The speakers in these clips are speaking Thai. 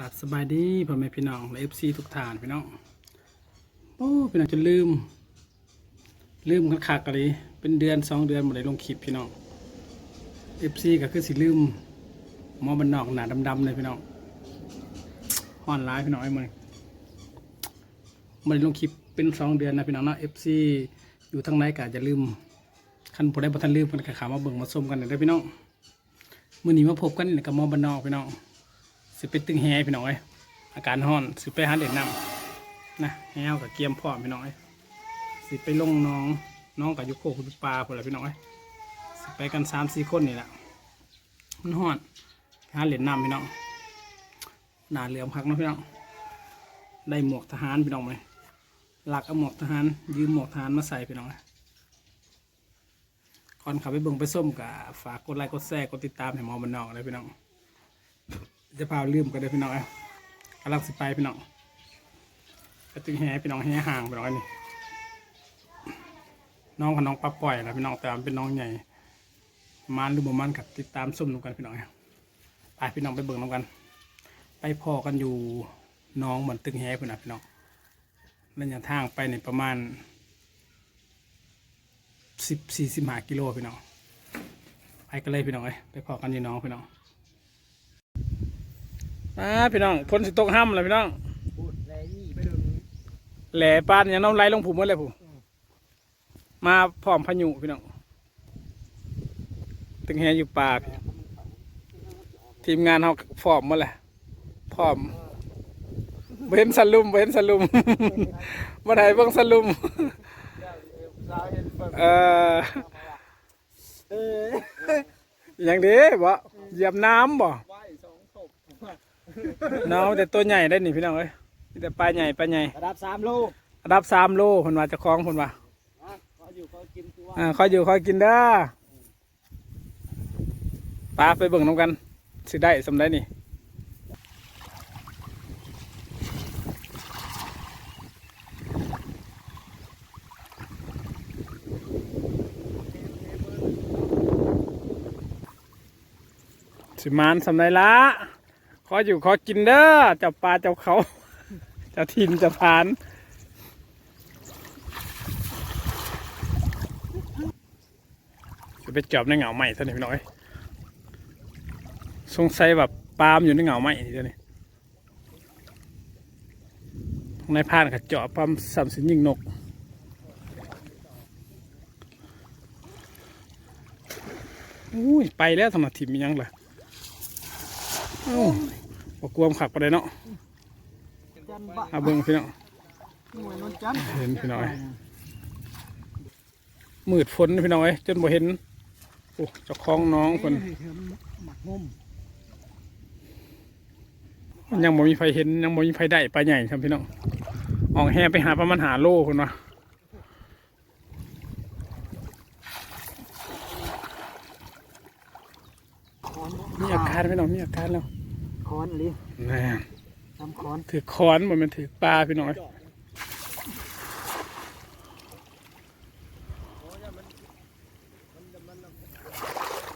กลับสบายดีพ่อแม่พี่น้องและเอฟซีทุกท่านพี่น้องโอ้พี่น้องจะลืม ลืมคักๆกันเลยเป็นเดือนสองเดือนหมดเลยลงคลิปพี่น้องเอฟซีก็คือสิลืมมอบันนอกหนาดำๆเลยพี่น้องห่อนร้ายพี่น้องไอ้มือมันลงคลิปเป็นสองเดือนนะพี่น้องเนาะเอฟซีอยู่ทั้งไหนก็จะลืมคันผู้ใดบ่ทันลืมมันขามาเบิ่งมาชมกันเลยเด้พี่น้องมื้อนี้มาพบกันกับมอบันนอกพี่น้อง สิไปตึงแฮพี่น้องเอ้ยอาการห้อนสิไปหาเด็ดน้ำนะแฮวกับเกียมพร้อมพี่น้องเอ้ยสิไปลงน้องน้องกับยุโคกุปลาพวกอะไรพี่น้องเอ้ยสิไปกันสามสี่คนนี่แหละมันห้อนหาเด็ดน้ำพี่น้องหนาเหลือมพักนะพี่น้องได้หมวกทหารพี่น้องไหมหลักเอาหมวกทหารยืมหมวกทหารมาใส่พี่น้องเอ้ยก่อนขับไปเบิ่งไปส้มกับฝากกดไลค์กดแชร์กดติดตามให้มอบันนอกเลยพี่น้อง จะพาลืมกันเลยพี่น้องเอ้ยกำลังสิไปพี่น้องไปตึงแห่พี่น้องแห่ห่างพี่น้องนนี้น้องกับน้องปลาปล่อยนะพี่น้องแต่มันเป็นน้องใหญ่มันหรือบ่มันกับติดตามส้มน้ำกันพี่น้องไปพี่น้องไปเบิ่งน้ำกัน ไปพอกันอยู่น้องเหมือนตึงแห่พี่น้องพี่น้องระยะทางไปในประมาณสิบสี่สิบห้ากิโลพี่น้องไปกันเลยพี่น้องเอ้ยไปพอกันอยู่น้องพี่น้อง อ่าพี่น้องพ้นสิตกห้ำเลยพี่น้องพูดแลยี่ไปดึงแหล่ปานอย่างน้ำไหลลงผุ่มหมดเลยผู้มาพร้อมพายุพี่น้องตึงแฮอยู่ป่าพี่ทีมงานเขาพร้อมหมดเลยพร้อมบ่เห็นสลุมบ่เห็นสลุมบ่ได้เบิ่งสลุมสาวเห็นเปิดเอ่อเอออย่างนี้บ่เหยียบน้ำบ่ไหวสองศพ น้องแต่ตัวใหญ่ได้นี่พี่น้องเอ้ยมีแต่ปลาใหญ่ปลาใหญ่ระดับสามโลระดับสามโลคนว่าเจะคล้าของคนว่าอะเขาอยู่เขากินตัวอ่าคอยอยู่คอยกินเด้อปลาไปเบิ่งน้ำกันสิได้สำได้นี่สิมานสำได้ละ ขออยู่ขอกินเด้อเจ้าปลาเจ้าเขาเจ้าทินเจ้าผานจะไปจับในเหงาใหม่ท่านี่พี่น้อย สงสัยแบบปาล์มอยู่ในเหงาใหม่นี่เจ้านี่ทางในพานกับเจาะปาล์มสัมสินยิงนกอุ้ยไปแล้วสำหรับทีมมียังล่ะเอ้า บอกกวมขักไปเลยเนาะจันบะเอาเบิ้งพี่น้องหน่วยนนจันเห็นพี่น้อยมืดฝนพี่น้อยจนบ่เห็นโอ้เจ้าของน้องคนหมักงมยังบ่มีไฟเห็นยังบ่มีไฟได้ปลาใหญ่ครับพี่น้องออกแห่ไปหาประมาณหาโลคนวะมีอาการพี่น้องมีอาการแล้ว คอนเลยน่ทำคอนถือค้อนบ่แมันถือปลาพี่น้อย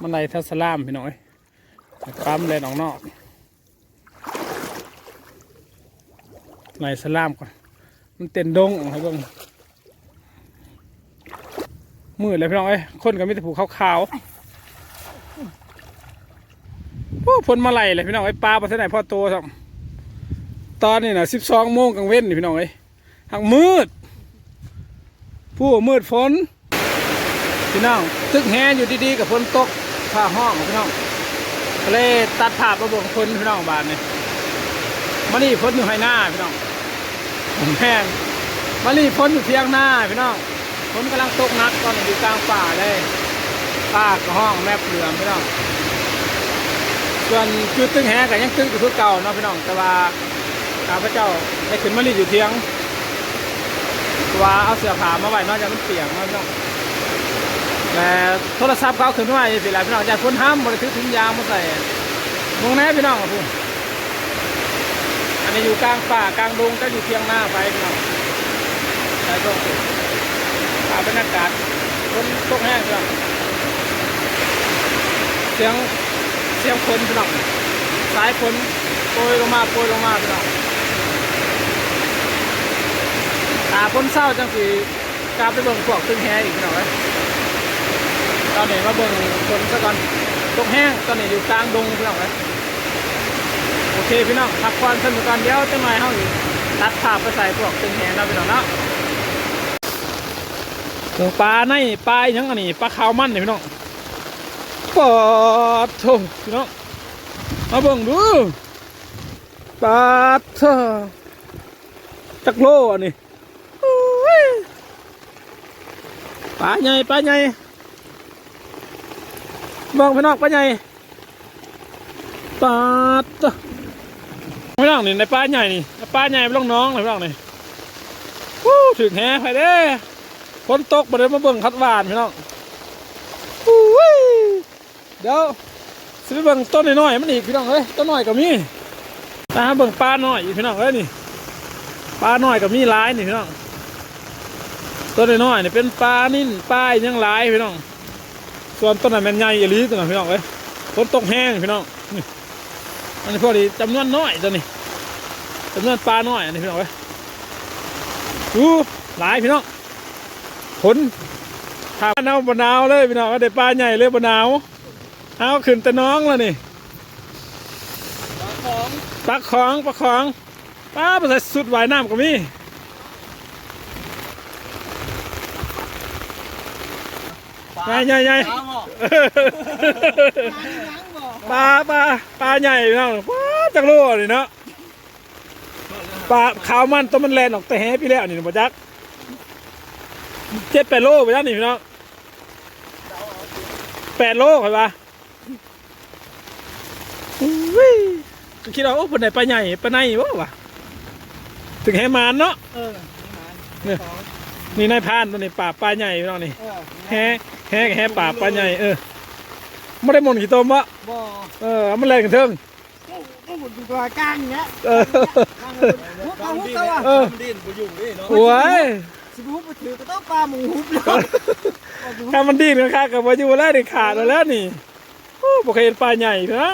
มันไหลทัสลามพี่น้อยปั๊มเลยนออกนอกไหลสลามก่อน มันเต้นดงออกให้เบิ่งมืดเลยพี่น้องเอ้ยคนก็มีแต่ผูขาวๆ โอ้พ้นมาไหลเลยพี่น้องไอ้ปลาไปที่ไหนพ่อโตสัตอนนี้นะสิบสองโมงกลางเว้นนี่พี่น้องเอ้ทางมืด ผู้มืดฝนพี่น้องตึกแฮอยู่ดีๆกับฝนตกผ้าห้องพี่น้องก็เลยตัดภาพมาเบ่งฝนพี่น้องบานนี่มานี่ฝนอยู่ให้หน้าพี่น้องผมแห้งมานี่ฝนอยู่เทียงหน้าพี่น้องฝนกำลังตกนักตอนนี้อยู่กลางป่าเลยป่ากับห้องแม่เปลือมพี่น้อง ส่วนจุดตึงแหก็ยังตึงอยู่คือเก่าเนาะพี่น้องแต่ว่าข้าพเจ้าได้ขึ้นมาลีอยู่เทียงว่าเอาเสื้อผ้ามาไว้นอกจากมันเปียกเนาะพี่น้องแต่โทรศัพท์เขาขึ้นมาไว้เป็นไรพี่น้องจากคนห้ามบริถือถุงยางมาใส่มองแน่พี่น้องครับพูอันนี้อยู่กลางป่ากลางดงก็อยู่เทียงหน้าไปพี่น้องใช่ต้องอาบรรยากาศคนตกแห้งพี่น้องเสียง เสียงฝนพี่น้องสายฝนโปรยลงมาโปรยลงมาพี่น้องตาพ้นเศร้าจังสีกลาไปเบิ่งพวกตึงแฮอีกพี่น้องเอ้ยตอนนี้มาเบิ่งฝนซะก่อนตกแห้งตอนนี้อยู่กลางดงพี่น้องเอ้ยโอเคพี่น้องพักผ่อนสนุกกันเดี๋ยวจังหน่อยเฮาอีกตัดภาพไปใส่พวกตึงแฮเนาะพี่น้องเนาะเบิ่งปลาในปลาอีหยังอันนี้ปลาขาวมันนี่พี่น้อง ปอดโถพี่น้องมาเบิ่งดูปลาเถจักโลอันนี้โอ้ยปลาใหญ่ปลาใหญ่เบิ่งพี่น้องปลาใหญ่ปลาเถพี่น้องนี่ในปลาใหญ่นี่ในปลาใหญ่ไม่ต้องน้องเลยพี่น้องนี่วู้ถึงแฮไปเด้ฝนตกมาเลยมาเบิ่งคัดหวานพี่น้อง เดี๋ยวสิเบิ่งต้นน้อยๆมันอีกพี่น้องเอ้ยต้นน้อยก็มีนะฮะเบิ่งปลาหน้อยอีกพี่น้องเอ้ยนี่ปลาหน้อยก็มีหลายนี่พี่น้องต้นน้อยๆนี่เป็นปลานิ่นปลายังหลายพี่น้อง ส่วนต้นนั้นแม่นใหญ่อีหลีตัวนั้นพี่น้องเอ้ยฝนตกแห้งพี่น้องอันนี้พอดีจำนวนน้อยตัวนี้จำนวนปลาน้อยอันนี้พี่น้องเอ้ยอู้หลายพี่น้องผลถ้าหนาวบนหนาวเลยพี่น้องได้ปลาใหญ่เลยบนหนาว เอาขึ้นแต่น้องแล้วนี่ปลาของปลาของปลาภาษาสุดว่ายน้ำก็มีใหญ่ใหญ่ใหญ่ปลาปลาปลาใหญ่เนาะปลาจักรโลนี่เนาะปลาขาวมันตัวมันแลนออกแต่แฮพี่แล้วนี่บ่จักเจ็ดแปดโลไปแล้วนี่พี่น้องแปดโลเหรอปะอุ้ยก็ คิดว่าโอ้ปนไหนปลาใหญ่ปลาในวะวะถึงแหมานเนาะเออเนี่ยนี่นายพรานตัวนี้ป่าปลาใหญ่พี่น้องนี่เออแห่แห่แห่ป่าปลาใหญ่เออไม่ได้หมนกี่ตัวมะบ่เออเอามันแรงกันเทิงก็หมุนตัวกลางอย่างเงี้ยเออหุบเอาหุบตัวเออดิ้นกูอยู่นี่เนาะโอ้ยสิบหุบไปถือก็ต้องปลาหมูหุบเลยถ้ามันดิ้นกันค่ากับวาอยูแล้วนี่ขาดแล้วนี่โอ้ปเคยเห็นปลาใหญ่นะ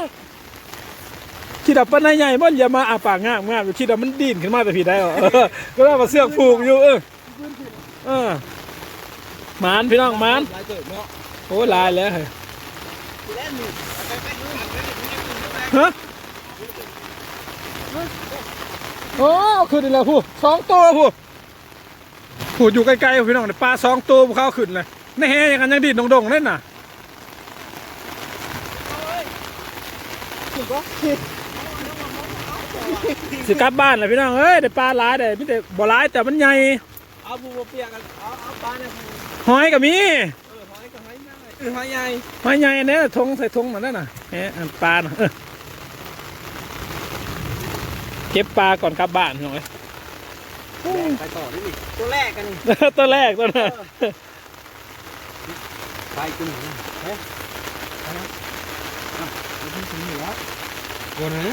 คิดว่าปลาในใหญ่บ่อย่ามาอาปากงามงามคิดว่ามันดิ้นขึ้นมาแต่ผิดได้หรอก็ได้มาเสื้อผูกอยู่เออเออหมานพี่น้องหมานโอ้ลายแล้วเฮ้ยฮะโอ้ขึ้นอีกแล้วผู้สองตัวผู้ผู้อยู่ไกลๆพี่น้องเนี่ยปลาสองตัวผู้เขาขึ้นเลยในแห่ยังกันยังดีดดงๆเล่นน่ะถือก็ สิกลับบ้านเลยพี่น้องเอ้ยได้ปลาหลายได้ไม่ได้บ่หลายแต่มันใหญ่เอาบูเปียกกันเอาเอาปลาเนี่ยหอยก็มีเออหอยกับหอยใหญ่เออหอยใหญ่หอยใหญ่เนี่ยทงใส่ทงนั่นน่ะแหมอันปลาน่ะเออเก็บปลาก่อนกลับบ้านพี่น้องเอ้ยไปต่อได้ดิตัวแรกกันนี่ตัวแรกตัวนั้นไปกูหนึ่งเฮ้ยวันนี้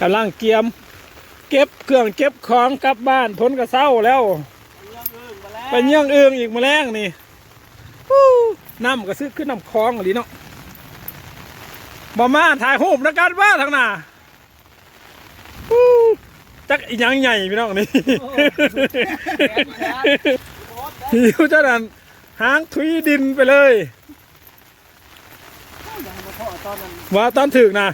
กำลังเกียม เก็บเครื่องเก็บของกลับบ้านพ้นกระเซ้าแล้วไปเยี่ยงเอืองอีกมาแรงนี่น้ำก็ซื้อขึ้นน้ำคลองหรือเนาะบ่มาถ่ายรูปนะกันว่าทางหน้าจักอีหยังใหญ่พี่น้องนี่หิวเจ้านั่นหางทุยดินไปเลย ว่าตอนถึกนะ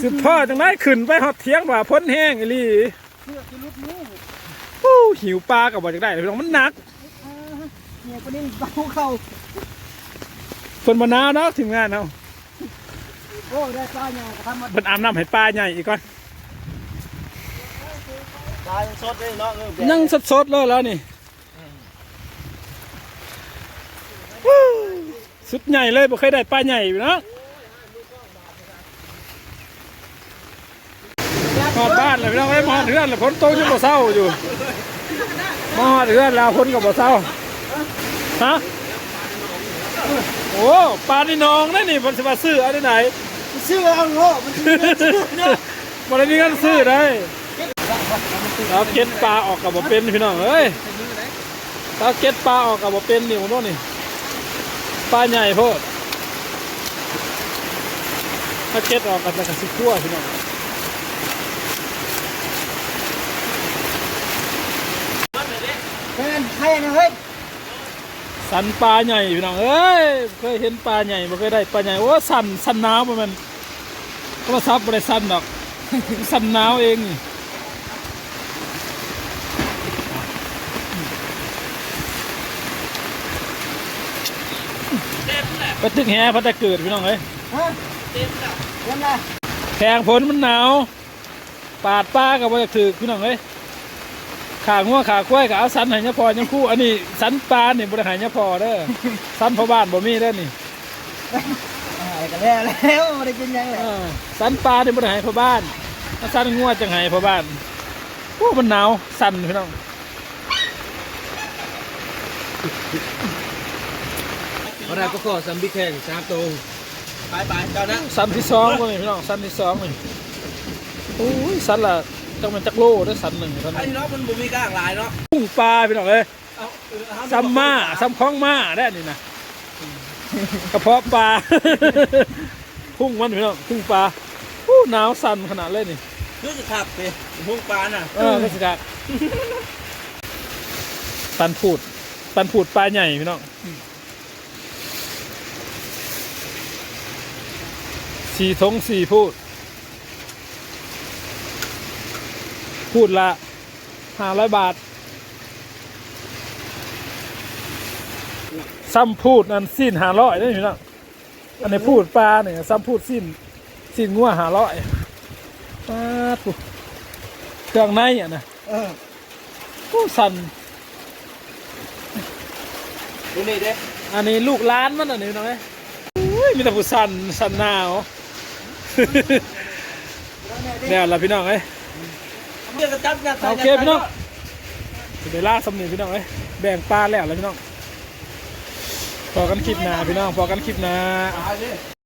สิพ่อจังได้ขึ้นไปหอดเทียงว่าพ้นแห้งอีหลีเพื่อจะลุดมือฮู้หิวปลากับบ่จักได้เลยพี่น้องมันหนักเนี่ยประเด็นเบาเข้าฝนมะนาวเนาะทีมงานเนาะโอ้ได้ปลาเนี่ยทำมาเพิ่นอาบน้ำให้ปลาใหญ่อีกก่อนปลายังสดเลยเนาะเออยังสดๆเลยแล้วนี่ฮู้สุดใหญ่เลยบ่เคยได้ปลาใหญ่อยู่เนาะ หอดบ้านเลยพี่น้องไอ้มาหอดเรือนแล้วฝนตกยังบ่เศร้าอยู่มาหอดเรือนแล้วฝนก็บ่เศร้าฮะโอ้ปลาในหนองนั่นนี่มันสิมาซื้อเอันไหนเชื่อเอาโง่มันชื่อเนาะบรินี้ก็ซื้อได้เราเก็ตปลาออกกับบ่เป็นพี่น้องเอ้ยเราเก็ตปลาออกกับบ่เป็นนี่ผมว่านี่ปลาใหญ่โพดถ้าเก็ดออกกันจะสิคั่วพี่น้อง แม่น ใครนะเฮ้ยสันปลาใหญ่พี่น้องเอ้ยเคยเห็นปลาใหญ่บ่เคยได้ปลาใหญ่โอ้สันสันหนาวบ่แมันโทรศัพท์บ่ได้สันดอกสันหนาวเองนี่ไปตึกแฮพัดแต่เกิดพี่น้องเอ้ยฮะเต็มแล้วเต็มแล้วแข่งฝนมันหนาว ปาดป้ากับว่าจะถือพี่น้องเอ้ย ขางัวขาควายกับเอาสันใหายพอยังคู่ อันนี้สันปลาเนี่ยบริหารยพอเด้อสันพ่อบ้านบ่มีเด้อนี่อะไรกันแล้วแล้วไม่ได้กินยังเลยเออสันปลาเนี่ยบริหารพ่อบ้านถ้าสันงัวจังไห้พ่อบ้านโอ้มันหนาวสันพี่น้องอะไรก็ขอซัมบิแข่งสามตัวไปไปเจ้านะสันที่สองก็มีพี่น้องสันที่สองนี่โอ้ยสันละ จังมันจักโลเด้อสันหนึ่งสันหไอ้นึ่งเนาะมันบ่มีกล้างหลายเนาะพุ่งปลาพี่น้องเอ้ยเอาเออเอาซ้ำมาซ้ำคล้องมาได้นี่นะกระเพาะปลา พุ่งมันพี่น้องพุ่งปลาอู้หนาวสั่นขนาดเลยนี่ คือจะขับไปพุ่งปลาน่ะเออราชการปันผูด ปันผูดปลาใหญ่พี่น้องสี่ทงสี่พูด พูดละห้าร้อยบาท ซ้ำพูดนั่นสิ้นหาร้อยได้พี่น้องอันนี้พูดปลาเนี่ยซ้ำพูดสิ้นสิ้นงัวหาร้อยปลาปุ๊เครื่องในอะนะเออผู้สันดูนี่เด้อันนี้ลูกล้านมันอันนี้พี่น้องเอ้ยอุ้ยมีแต่ผู้สันสันหนาวเนี่ยละพี่น้องเอ้ย เดี๋ยวก็จับนะโอเคพี่น้องเดี๋ยวล่าสำเนียงพี่น้องเอ้ยแบ่งปลาแล้วแล้วพี่น้องพอกันคลิปหนาพี่น้องพอกันคลิปหนา